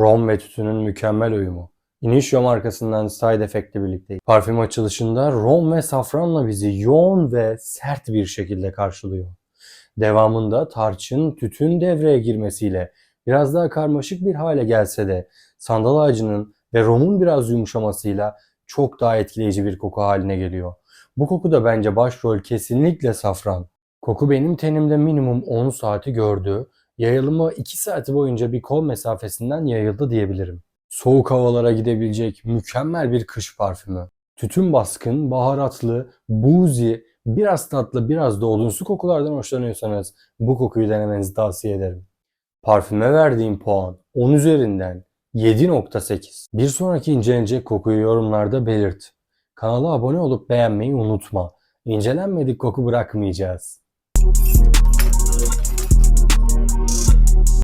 Rom ve tütünün mükemmel uyumu. Initio markasından side efektle birlikte. Parfüm açılışında rom ve safranla bizi yoğun ve sert bir şekilde karşılıyor. Devamında tarçın, tütün devreye girmesiyle biraz daha karmaşık bir hale gelse de sandal ağacının ve romun biraz yumuşamasıyla çok daha etkileyici bir koku haline geliyor. Bu koku da bence başrol kesinlikle safran. Koku benim tenimde minimum 10 saati gördü. Yayılımı 2 saati boyunca bir kol mesafesinden yayıldı diyebilirim. Soğuk havalara gidebilecek mükemmel bir kış parfümü. Tütün baskın, baharatlı, boozy, biraz tatlı, biraz da odunsu kokulardan hoşlanıyorsanız bu kokuyu denemenizi tavsiye ederim. Parfüme verdiğim puan 10 üzerinden 7.8. Bir sonraki incelenecek kokuyu yorumlarda belirt. Kanala abone olup beğenmeyi unutma. İncelenmedik koku bırakmayacağız.